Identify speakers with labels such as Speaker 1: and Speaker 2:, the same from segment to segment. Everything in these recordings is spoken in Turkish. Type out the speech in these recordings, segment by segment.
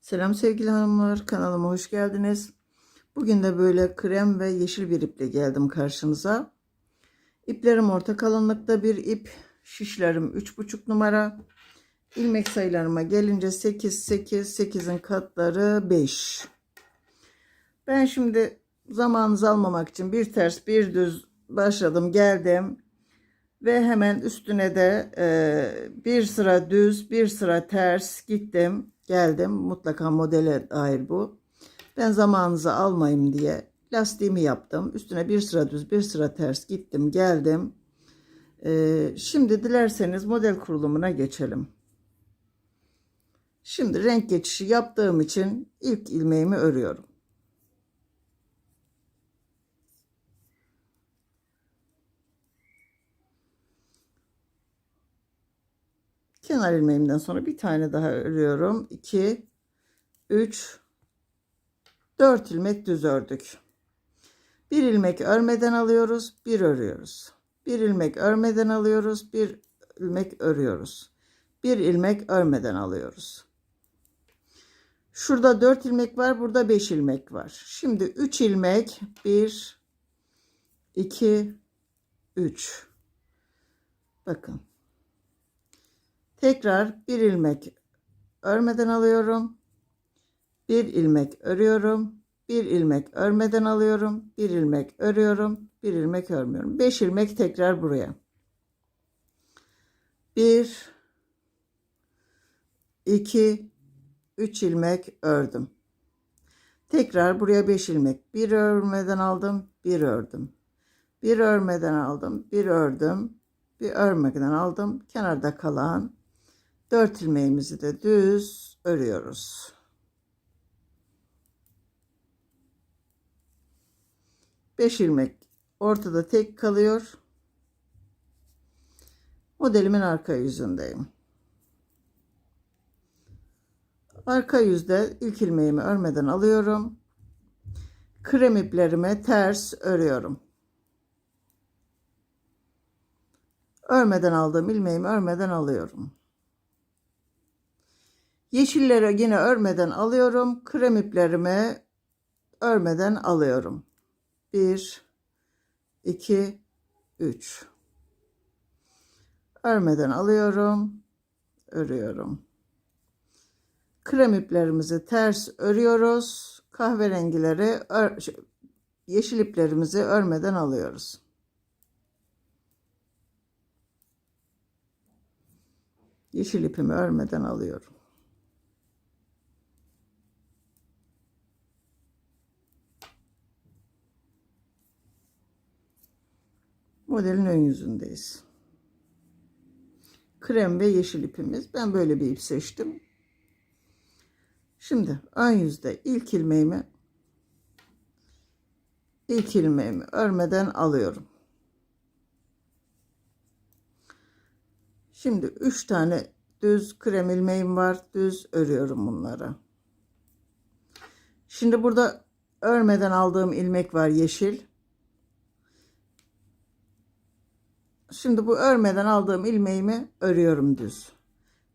Speaker 1: Selam sevgili hanımlar, kanalıma hoş geldiniz. Bugün de böyle krem ve yeşil bir iple geldim karşınıza. İplerim orta kalınlıkta bir ip, şişlerim 3,5 numara. İlmek sayılarıma gelince 8, 8, 8'in katları 5. Ben şimdi zamanınızı almamak için bir ters bir düz başladım geldim. Ve hemen üstüne de e, bir sıra düz bir sıra ters gittim geldim. Mutlaka modele dair bu. Ben zamanınızı almayayım diye lastiğimi yaptım. Üstüne bir sıra düz bir sıra ters gittim geldim. E, şimdi dilerseniz model kurulumuna geçelim. Şimdi renk geçişi yaptığım için ilk ilmeğimi örüyorum. Kenar ilmeğimden sonra bir tane daha örüyorum. 2 3 4 ilmek düz ördük. Bir ilmek örmeden alıyoruz, bir örüyoruz. Bir ilmek örmeden alıyoruz, bir ilmek örüyoruz. Bir ilmek örmeden alıyoruz. Şurada 4 ilmek var, burada 5 ilmek var. Şimdi 3 ilmek 1 2 3 Bakın. Tekrar bir ilmek örmeden alıyorum. Bir ilmek örüyorum. Bir ilmek örmeden alıyorum. Bir ilmek örüyorum. Bir ilmek örmüyorum. Beş ilmek tekrar buraya. Bir, iki, üç ilmek ördüm. Tekrar buraya beş ilmek. Bir örmeden aldım. Bir ördüm. Bir örmeden aldım. Bir ördüm. Bir örmeden aldım. Kenarda kalan 4 ilmeğimizi de düz örüyoruz. Beş ilmek ortada tek kalıyor. Modelimin arka yüzündeyim. Arka yüzde ilk ilmeğimi örmeden alıyorum. Krem iplerime ters örüyorum. Örmeden aldığım ilmeğimi örmeden alıyorum. Yeşillere yine örmeden alıyorum. Krem iplerimi örmeden alıyorum. 1 2 3 Örmeden alıyorum. Örüyorum. Krem iplerimizi ters örüyoruz. Kahverengileri ör, şey, yeşil iplerimizi örmeden alıyoruz. Yeşil ipimi örmeden alıyorum. Modelin ön yüzündeyiz. Krem ve yeşil ipimiz. Ben böyle bir ip seçtim. Şimdi ön yüzde ilk ilmeğimi ilk ilmeğimi örmeden alıyorum. Şimdi 3 tane düz krem ilmeğim var. Düz örüyorum bunları. Şimdi burada örmeden aldığım ilmek var yeşil. Şimdi bu örmeden aldığım ilmeğimi örüyorum düz.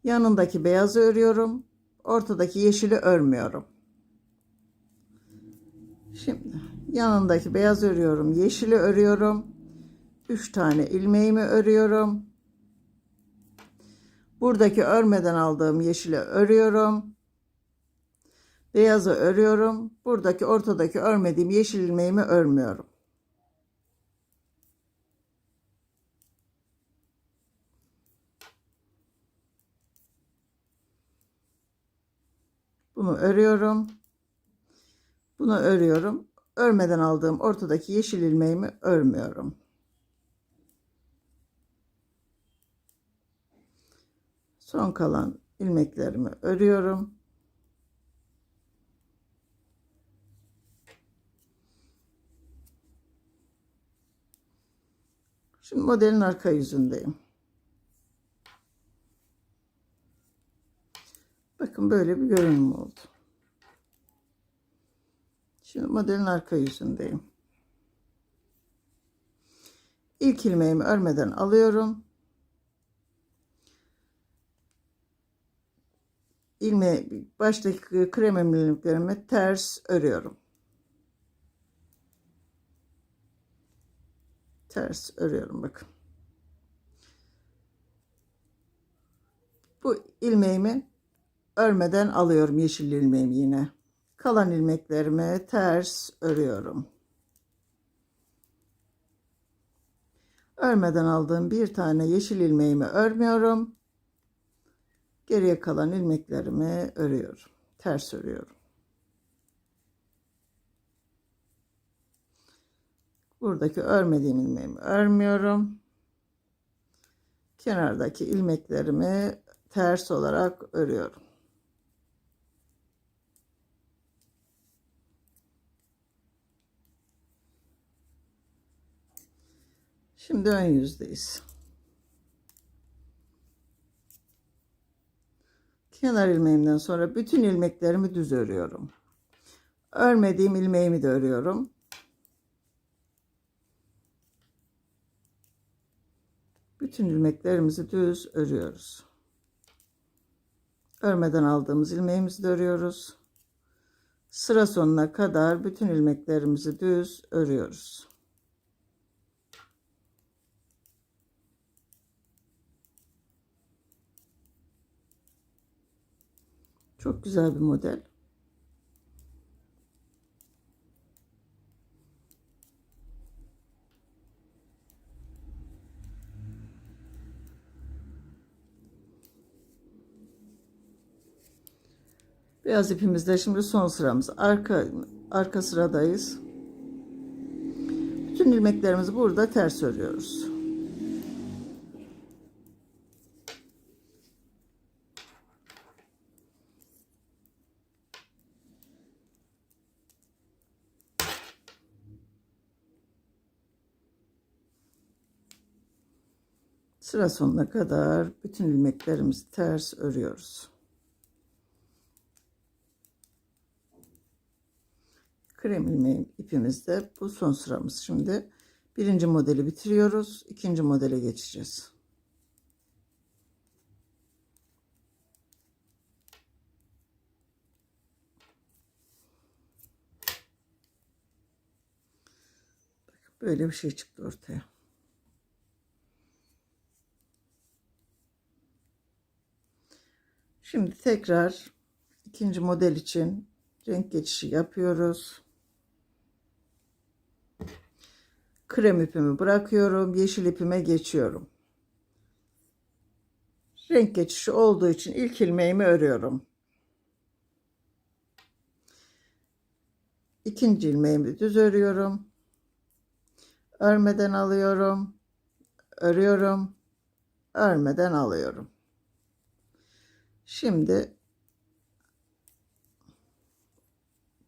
Speaker 1: Yanındaki beyazı örüyorum. Ortadaki yeşili örmüyorum. Şimdi yanındaki beyaz örüyorum. Yeşili örüyorum. 3 tane ilmeğimi örüyorum. Buradaki örmeden aldığım yeşili örüyorum. Beyazı örüyorum. Buradaki ortadaki örmediğim yeşil ilmeğimi örmüyorum. Bunu örüyorum. Bunu örüyorum. Örmeden aldığım ortadaki yeşil ilmeğimi örmüyorum. Son kalan ilmeklerimi örüyorum. Şimdi modelin arka yüzündeyim. Bakın böyle bir görünüm oldu. Şimdi modelin arka yüzündeyim. İlk ilmeğimi örmeden alıyorum. ilme baştaki krem ilmeklerimi ters örüyorum. Ters örüyorum bakın. Bu ilmeğimi örmeden alıyorum yeşil ilmeğimi yine. Kalan ilmeklerimi ters örüyorum. Örmeden aldığım bir tane yeşil ilmeğimi örmüyorum. Geriye kalan ilmeklerimi örüyorum. Ters örüyorum. Buradaki örmediğim ilmeğimi örmüyorum. Kenardaki ilmeklerimi ters olarak örüyorum. Şimdi ön yüzdeyiz. Kenar ilmeğimden sonra bütün ilmeklerimi düz örüyorum. Örmediğim ilmeğimi de örüyorum. Bütün ilmeklerimizi düz örüyoruz. Örmeden aldığımız ilmeğimizi de örüyoruz. Sıra sonuna kadar bütün ilmeklerimizi düz örüyoruz. Çok güzel bir model. Beyaz ipimizde şimdi son sıramız. Arka arka sıradayız. Bütün ilmeklerimizi burada ters örüyoruz. Sıra sonuna kadar bütün ilmeklerimizi ters örüyoruz. Krem ilmeği ipimizde bu son sıramız. Şimdi birinci modeli bitiriyoruz. ikinci modele geçeceğiz. Böyle bir şey çıktı ortaya. Şimdi tekrar ikinci model için renk geçişi yapıyoruz. Krem ipimi bırakıyorum. Yeşil ipime geçiyorum. Renk geçişi olduğu için ilk ilmeğimi örüyorum. İkinci ilmeğimi düz örüyorum. Örmeden alıyorum. Örüyorum. Örmeden alıyorum. Şimdi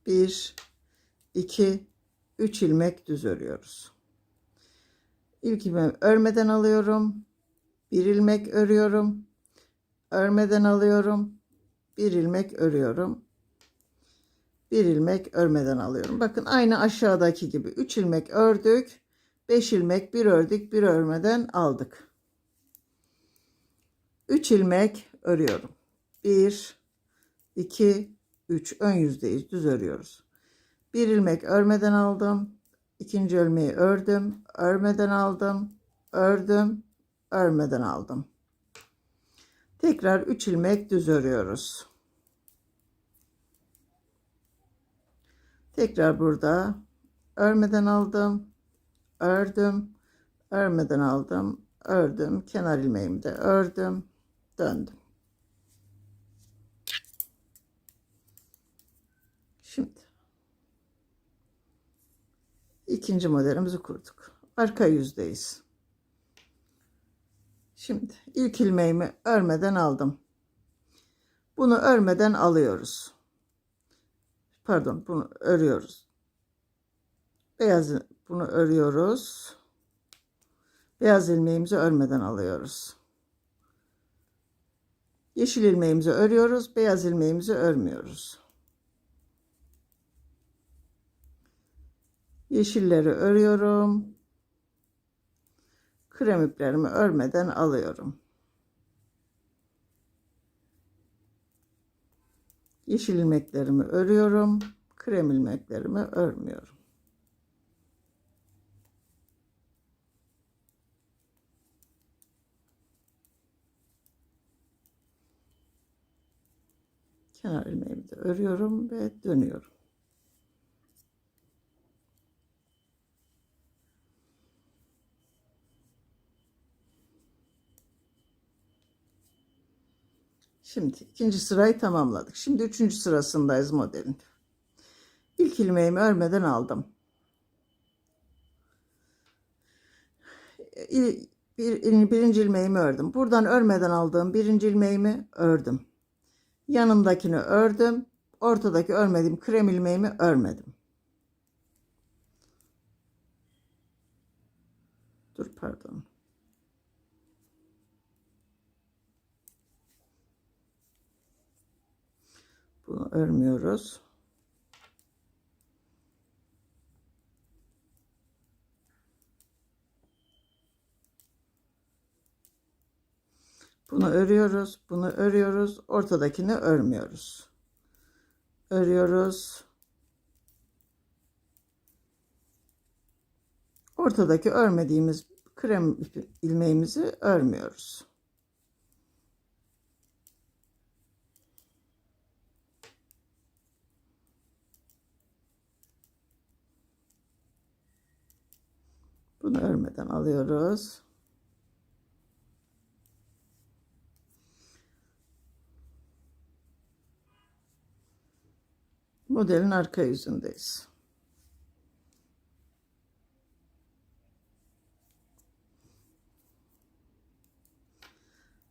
Speaker 1: bir, iki, üç ilmek düz örüyoruz. İlk ilmeği örmeden alıyorum. Bir ilmek örüyorum. Örmeden alıyorum. Bir ilmek örüyorum. Bir ilmek örmeden alıyorum. Bakın aynı aşağıdaki gibi 3 ilmek ördük. 5 ilmek bir ördük, bir örmeden aldık. 3 ilmek örüyorum. 1 2 3 ön yüzdeyiz düz örüyoruz. Bir ilmek örmeden aldım. ikinci ilmeği ördüm, örmeden aldım, ördüm, örmeden aldım. Tekrar 3 ilmek düz örüyoruz. Tekrar burada örmeden aldım, ördüm, örmeden aldım, ördüm, kenar ilmeğimi de ördüm, döndüm. Şimdi ikinci modelimizi kurduk. Arka yüzdeyiz. Şimdi ilk ilmeğimi örmeden aldım. Bunu örmeden alıyoruz. Pardon, bunu örüyoruz. Beyaz bunu örüyoruz. Beyaz ilmeğimizi örmeden alıyoruz. Yeşil ilmeğimizi örüyoruz, beyaz ilmeğimizi örmüyoruz. Yeşilleri örüyorum. Krem iplerimi örmeden alıyorum. Yeşil ilmeklerimi örüyorum. Krem ilmeklerimi örmüyorum. Kenar ilmeğimi de örüyorum ve dönüyorum. Şimdi ikinci sırayı tamamladık. Şimdi üçüncü sırasındayız modelin. İlk ilmeğimi örmeden aldım. İl- Bir, birinci ilmeğimi ördüm. Buradan örmeden aldığım birinci ilmeğimi ördüm. Yanındakini ördüm. Ortadaki örmediğim krem ilmeğimi örmedim. Dur pardon. Örmüyoruz. Bunu örüyoruz, bunu örüyoruz, ortadakini örmüyoruz. Örüyoruz. Ortadaki örmediğimiz krem ilmeğimizi örmüyoruz. Bunu örmeden alıyoruz. Modelin arka yüzündeyiz.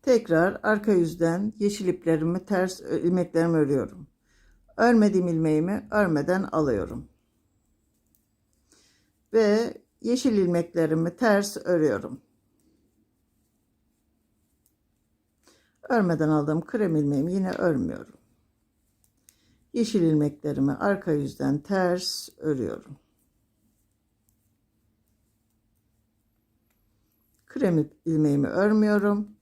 Speaker 1: Tekrar arka yüzden yeşil iplerimi ters ilmeklerimi örüyorum. Örmediğim ilmeğimi örmeden alıyorum. Ve yeşil ilmeklerimi ters örüyorum. Örmeden aldığım krem ilmeğimi yine örmüyorum. Yeşil ilmeklerimi arka yüzden ters örüyorum. Krem ilmeğimi örmüyorum.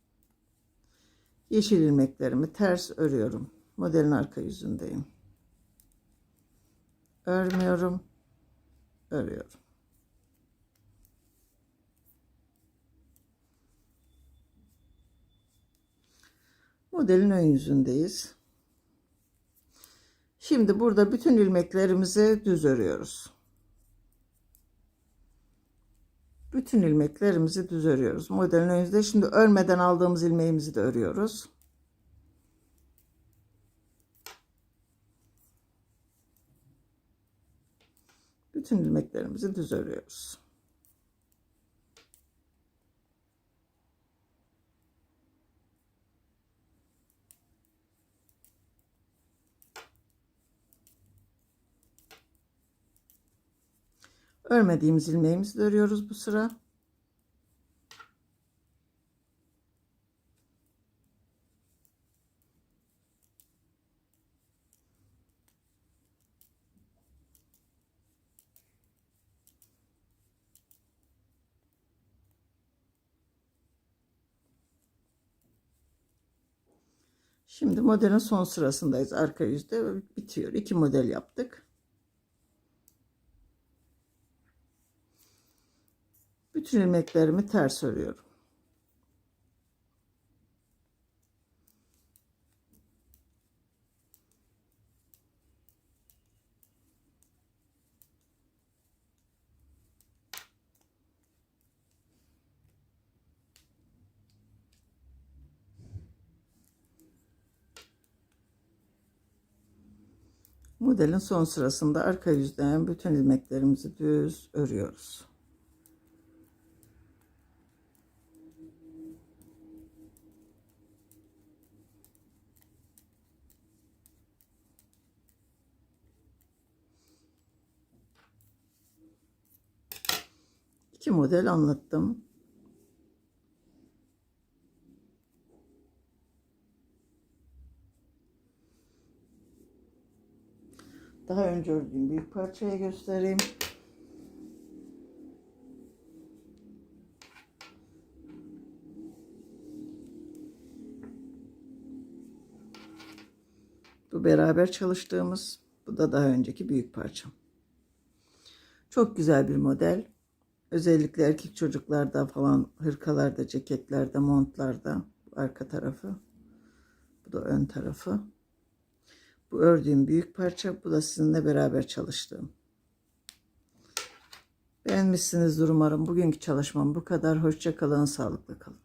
Speaker 1: Yeşil ilmeklerimi ters örüyorum. Modelin arka yüzündeyim. Örmüyorum. Örüyorum. Modelin ön yüzündeyiz. Şimdi burada bütün ilmeklerimizi düz örüyoruz. Bütün ilmeklerimizi düz örüyoruz. Modelin ön yüzünde şimdi örmeden aldığımız ilmeğimizi de örüyoruz. Bütün ilmeklerimizi düz örüyoruz. Örmediğimiz ilmeğimizi örüyoruz bu sıra. Şimdi modelin son sırasındayız. Arka yüzde bitiyor. İki model yaptık. Bütün ilmeklerimi ters örüyorum. Modelin son sırasında arka yüzden bütün ilmeklerimizi düz örüyoruz. İki model anlattım. Daha önce ördüğüm büyük parçaya göstereyim. Bu beraber çalıştığımız. Bu da daha önceki büyük parçam. Çok güzel bir model. Özellikle erkek çocuklarda falan hırkalarda, ceketlerde, montlarda arka tarafı. Bu da ön tarafı. Bu ördüğüm büyük parça. Bu da sizinle beraber çalıştığım. Beğenmişsinizdir umarım. Bugünkü çalışmam bu kadar. Hoşça kalın, sağlıklı kalın.